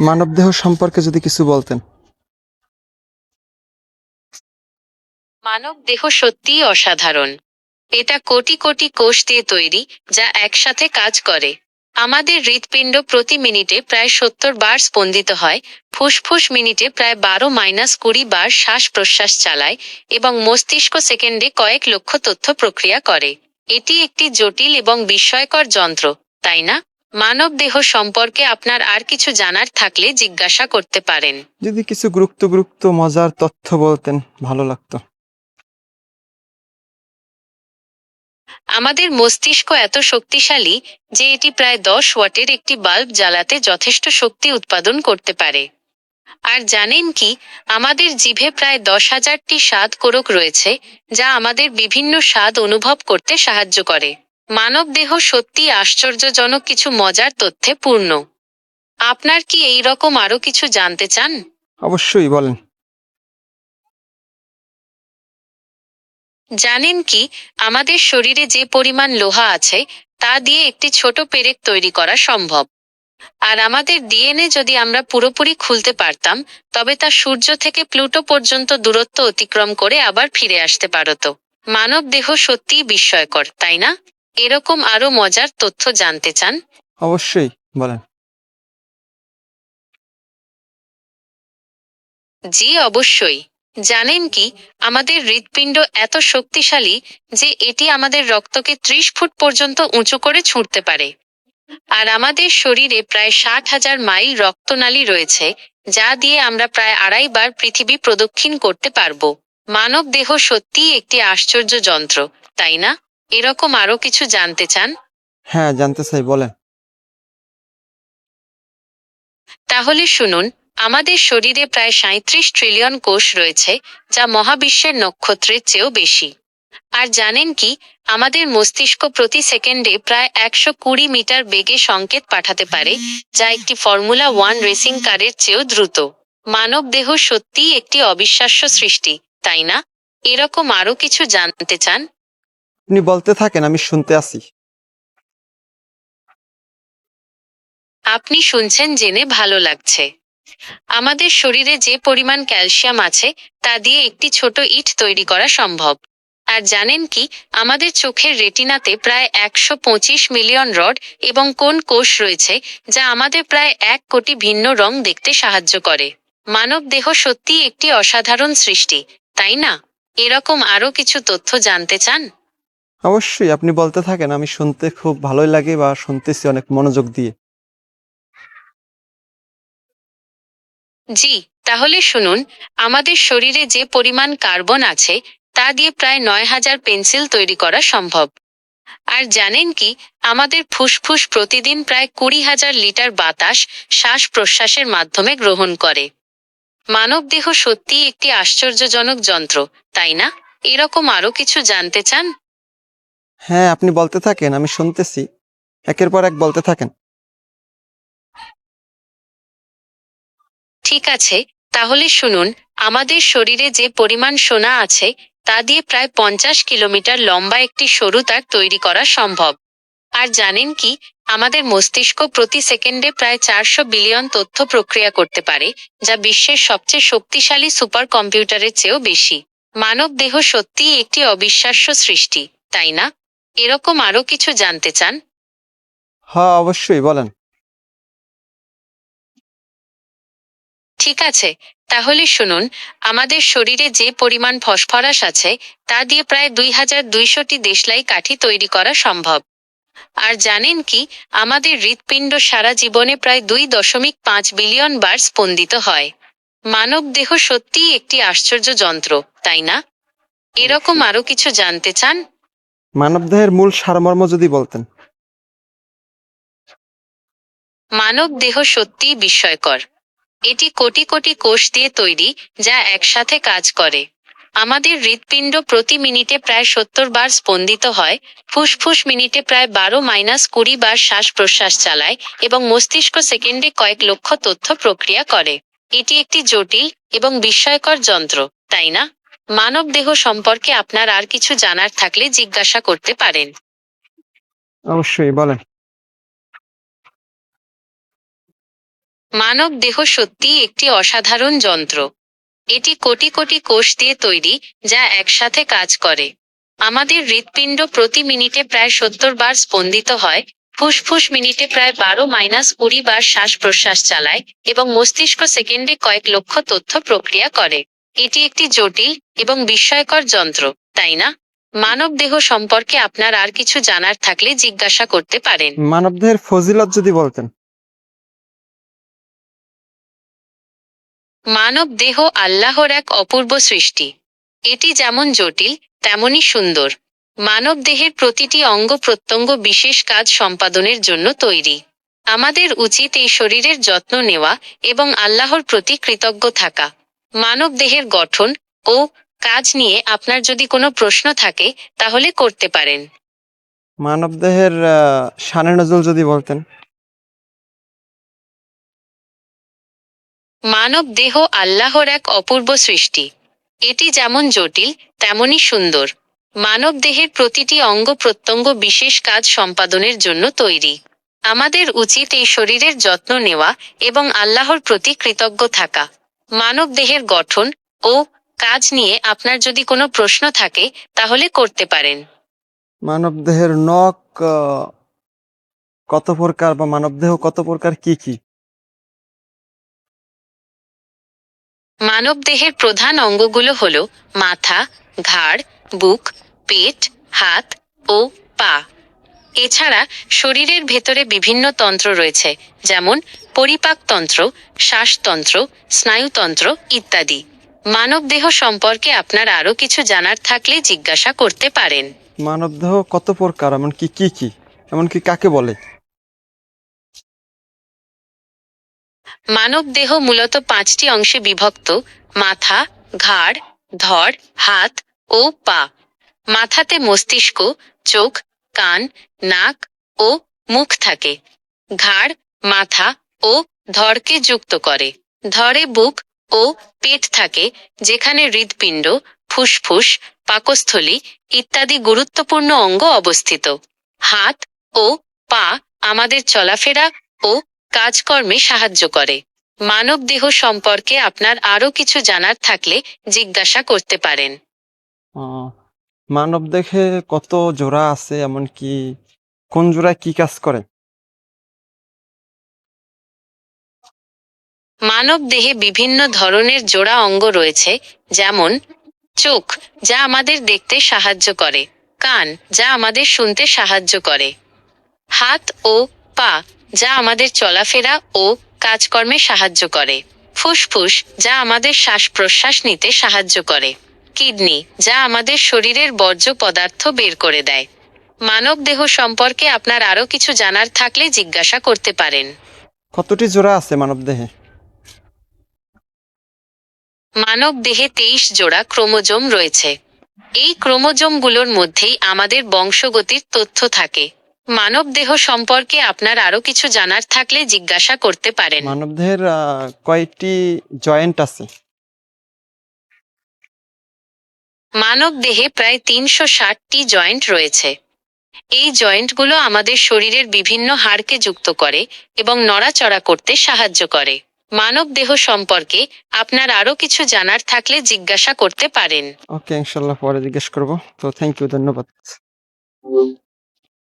মানবদেহ সম্পর্কে যদি কিছু বলতেন। মানব দেহ সত্যিই অসাধারণ। এটা কোটি কোটি কোষ দিয়ে তৈরি, যা একসাথে কাজ করে। আমাদের হৃৎপিণ্ড প্রতি মিনিটে প্রায় সত্তর বার স্পন্দিত হয়, ফুসফুস মিনিটে প্রায় বারো মাইনাস কুড়ি বার শ্বাস প্রশ্বাস চালায় এবং মস্তিষ্ক সেকেন্ডে কয়েক লক্ষ তথ্য প্রক্রিয়া করে। এটি একটি জটিল এবং বিস্ময়কর যন্ত্র, তাই না? মানব দেহ সম্পর্কে আপনার আর কিছু জানার থাকলে জিজ্ঞাসা করতে পারেন। যদি কিছু গুরুত্ব গুরুত্ব মজার তথ্য বলতেন ভালো লাগতো। আমাদের মস্তিষ্ক এত শক্তিশালী যে এটি প্রায় দশ ওয়াটের একটি বাল্ব জ্বালাতে যথেষ্ট শক্তি উৎপাদন করতে পারে। আর জানেন কি আমাদের জিভে প্রায় দশ হাজারটি স্বাদ কোরক রয়েছে যা আমাদের বিভিন্ন স্বাদ অনুভব করতে সাহায্য করে। মানব দেহ সত্যি আশ্চর্যজনক কিছু মজার তথ্যে পূর্ণ। আপনার কি এই রকম আরও কিছু জানতে চান? অবশ্যই বলেন। জানেন কি আমাদের শরীরে যে পরিমাণ লোহা আছে তা দিয়ে একটি ছোট পেরেক তৈরি করা সম্ভব। আর আমাদের ডিএনএ যদি আমরা পুরোপুরি খুলতে পারতাম তবে তা সূর্য থেকে প্লুটো পর্যন্ত দূরত্ব অতিক্রম করে আবার ফিরে আসতে পারত। মানব দেহ সত্যিই বিস্ময়কর তাই না? এরকম আরও মজার তথ্য জানতে চান? অবশ্যই বলেন। জি অবশ্যই। জানেন কি আমাদের হৃৎপিণ্ড এত শক্তিশালী যে এটি আমাদের রক্তকে ত্রিশ ফুট পর্যন্ত উঁচু করে ছুঁড়তে পারে। আর আমাদের শরীরে প্রায় ষাট হাজার মাইল রক্তনালী রয়েছে যা দিয়ে আমরা প্রায় আড়াই বার পৃথিবী প্রদক্ষিণ করতে পারব। মানব দেহ সত্যিই একটি আশ্চর্য যন্ত্র তাই না? এরকম আরও কিছু জানতে চান? হ্যাঁ জানতে চাই বলেন। তাহলে শুনুন আমাদের শরীরে প্রায় সাঁত্রিশ ট্রিলিয়ন কোষ রয়েছে যা মহাবিশ্বের নক্ষত্রের চেয়েও বেশি। আর জানেন কি আমাদের মস্তিষ্ক প্রতি সেকেন্ডে প্রায় একশো কুড়ি মিটার বেগে সংকেত পাঠাতে পারে যা একটি ফর্মুলা ওয়ান রেসিং কারের চেয়েও দ্রুত। মানব দেহ সত্যিই একটি অবিশ্বাস্য সৃষ্টি তাই না? এরকম আরও কিছু জানতে চান? আপনি বলতে থাকেন, আমি শুনতে আছি। আপনি শুনছেন জেনে ভালো লাগছে। আমাদের শরীরে যে পরিমাণ ক্যালসিয়াম আছে, তা দিয়ে একটি ছোট ইট তৈরি করা সম্ভব। আর জানেন কি, আমাদের চোখের রেটিনাতে প্রায় একশো পঁচিশ মিলিয়ন রড এবং কোন কোষ রয়েছে, যা আমাদের প্রায় এক কোটি ভিন্ন রং দেখতে সাহায্য করে। মানব দেহ সত্যিই একটি অসাধারণ সৃষ্টি, তাই না? এরকম আরও কিছু তথ্য জানতে চান? অবশ্যই, আপনি বলতে থাকেন, আমি শুনতে খুব ভালোই লাগে বা শুনতেছি অনেক মনোযোগ দিয়ে। জি, তাহলে শুনুন, আমাদের শরীরে যে পরিমাণ কার্বন আছে, তা দিয়ে প্রায় নয় হাজার পেন্সিল তৈরি করা সম্ভব। আর জানেন কি, আমাদের ফুসফুস প্রতিদিন প্রায় কুড়ি হাজার লিটার বাতাস শ্বাস প্রশ্বাসের মাধ্যমে গ্রহণ করে। মানব দেহ সত্যিই একটি আশ্চর্যজনক যন্ত্র, তাই না? এরকম আরও কিছু জানতে চান? হ্যাঁ আপনি বলতে থাকেন, আমি শুনতেছি। একের পর এক বলতে থাকেন। ঠিক আছে, তাহলে শুনুন, আমাদের শরীরে যে পরিমাণ সোনা আছে, তা দিয়ে প্রায় পঞ্চাশ কিলোমিটার লম্বা একটি সরু তার তৈরি করা সম্ভব। আর জানেন কি, আমাদের মস্তিষ্ক প্রতি সেকেন্ডে প্রায় চারশো বিলিয়ন তথ্য প্রক্রিয়া করতে পারে, যা বিশ্বের সবচেয়ে শক্তিশালী সুপার কম্পিউটারের চেয়েও বেশি। মানব দেহ সত্যিই একটি অবিশ্বাস্য সৃষ্টি, তাই না? এরকম আরও কিছু জানতে চান? হ্যাঁ অবশ্যই বলেন। ঠিক আছে তাহলে শুনুন আমাদের শরীরে যে পরিমাণ ফসফরাস আছে তা দিয়ে প্রায় দুই হাজার দুইশোটি দেশলাই কাঠি তৈরি করা সম্ভব। আর জানেন কি আমাদের হৃৎপিণ্ড সারা জীবনে প্রায় দুই দশমিক পাঁচ বিলিয়ন বার স্পন্দিত হয়। মানব দেহ সত্যিই একটি আশ্চর্য যন্ত্র তাই না? এরকম আরও কিছু জানতে চান? মানবদেহের মূল সারমর্ম যদি বলতেন। মানব দেহ সত্যিই বিস্ময়কর। এটি কোটি কোটি কোষ দিয়ে তৈরি, যা একসাথে কাজ করে। আমাদের হৃৎপিণ্ড প্রতি মিনিটে প্রায় সত্তর বার স্পন্দিত হয়, ফুসফুস মিনিটে প্রায় বারো মাইনাস কুড়ি বার শ্বাস প্রশ্বাস চালায় এবং মস্তিষ্ক সেকেন্ডে কয়েক লক্ষ তথ্য প্রক্রিয়া করে। এটি একটি জটিল এবং বিস্ময়কর যন্ত্র, তাই না? মানব দেহ সম্পর্কে আপনার আর কিছু জানার থাকলে জিজ্ঞাসা করতে পারেন। অবশ্যই বলেন। মানব দেহ সত্যিই একটি অসাধারণ যন্ত্র। এটি কোটি কোটি কোষ দিয়ে তৈরি যা একসাথে কাজ করে। আমাদের হৃৎপিণ্ড প্রতি মিনিটে প্রায় সত্তর বার স্পন্দিত হয় ফুসফুস মিনিটে প্রায় বারো মাইনাস কুড়ি বার শ্বাস প্রশ্বাস চালায় এবং মস্তিষ্ক সেকেন্ডে কয়েক লক্ষ তথ্য প্রক্রিয়া করে। এটি একটি জটিল এবং বিস্ময়কর যন্ত্র তাই না? মানব দেহ সম্পর্কে আপনার আর কিছু জানার থাকলে জিজ্ঞাসা করতে পারেন। মানবদেহের ফজিলত যদি বলতেন। মানব দেহ আল্লাহর এক অপূর্ব সৃষ্টি। এটি যেমন জটিল তেমনই সুন্দর। মানব দেহের প্রতিটি অঙ্গ প্রত্যঙ্গ বিশেষ কাজ সম্পাদনের জন্য তৈরি। আমাদের উচিত এই শরীরের যত্ন নেওয়া এবং আল্লাহর প্রতি কৃতজ্ঞ থাকা। মানব দেহের গঠন ও কাজ নিয়ে আপনার যদি কোনো প্রশ্ন থাকে তাহলে করতে পারেন। মানবদেহের আহ, শানে নজল যদি বলতেন। মানব দেহ আল্লাহর এক অপূর্ব সৃষ্টি। এটি যেমন জটিল তেমনই সুন্দর। মানব দেহের প্রতিটি অঙ্গ প্রত্যঙ্গ বিশেষ কাজ সম্পাদনের জন্য তৈরি। আমাদের উচিত এই শরীরের যত্ন নেওয়া এবং আল্লাহর প্রতি কৃতজ্ঞ থাকা। মানব দেহের গঠন ও কাজ নিয়ে আপনার যদি কোনো প্রশ্ন থাকে তাহলে করতে পারেন। মানবদেহের নখ কত প্রকার বা মানবদেহ কত প্রকার কি কি? মানব দেহের প্রধান অঙ্গগুলো হল মাথা ঘাড় বুক পেট হাত ও পা। এছাড়া শরীরের ভেতরে বিভিন্ন তন্ত্র রয়েছে যেমন পরিপাকতন্ত্র শ্বাসতন্ত্র স্নায়ুতন্ত্র ইত্যাদি। মানব দেহ সম্পর্কে আপনার আরও কিছু জানার থাকলে জিজ্ঞাসা করতে পারেন। মানবদেহ কত প্রকার? এমনকি কি কি? এমনকি কাকে বলে? মানব দেহ মূলত পাঁচটি অংশে বিভক্ত মাথা ঘাড় ধর হাত ও পা। মাথাতে মস্তিষ্ক চোখ কান, নাক ও মুখ থাকে। ঘাড়, মাথা ও ধড়কে যুক্ত করে। ধরে বুক ও পেট থাকে, যেখানে হৃৎপিণ্ড, ফুসফুস, পাকস্থলী ইত্যাদি গুরুত্বপূর্ণ অঙ্গ অবস্থিত। হাত ও পা আমাদের চলাফেরা ও কাজকর্মে সাহায্য করে। মানব দেহ সম্পর্কে আপনার আরও কিছু জানার থাকলে জিজ্ঞাসা করতে পারেন। আহ, মানবদেহে কত জোড়া আছে এমনকি কোন জোড়া কি কাজ করে? মানব দেহে বিভিন্ন ধরনের জোড়া অঙ্গ রয়েছে যেমন চোখ যা আমাদের দেখতে সাহায্য করে কান যা আমাদের শুনতে সাহায্য করে হাত ও পা যা আমাদের চলাফেরা ও কাজকর্মে সাহায্য করে ফুসফুস যা আমাদের শ্বাস প্রশ্বাস নিতে সাহায্য করে। কিডনি যা আমাদের শরীরের বর্জ্য পদার্থ বের করে দেয়। মানব দেহ সম্পর্কে আপনার আরও কিছু জানার থাকলে জিজ্ঞাসা করতে পারেন। কতটি জোড়া আছে মানবদেহে মানব দেহে তেইশ জোড়া ক্রোমোজোম রয়েছে। এই ক্রোমোজোমগুলোর মধ্যেই আমাদের বংশগতির তথ্য থাকে। মানব দেহ সম্পর্কে আপনার আরও কিছু জানার থাকলে জিজ্ঞাসা করতে পারেন। মানবদেহের আহ, কয়টি জয়েন্ট আছে? মানব দেহে প্রায় তিনশো ষাটটি জয়েন্ট রয়েছে। এই জয়েন্টগুলো আমাদের শরীরের বিভিন্ন হাড়কে যুক্ত করে এবং নড়াচড়া করতে সাহায্য করে। মানব দেহ সম্পর্কে আপনার আরও কিছু জানার থাকলে জিজ্ঞাসা করতে পারেন। ওকে, ইনশাল্লাহ পরে জিজ্ঞেস করব। তো থ্যাংক ইউ ধন্যবাদ।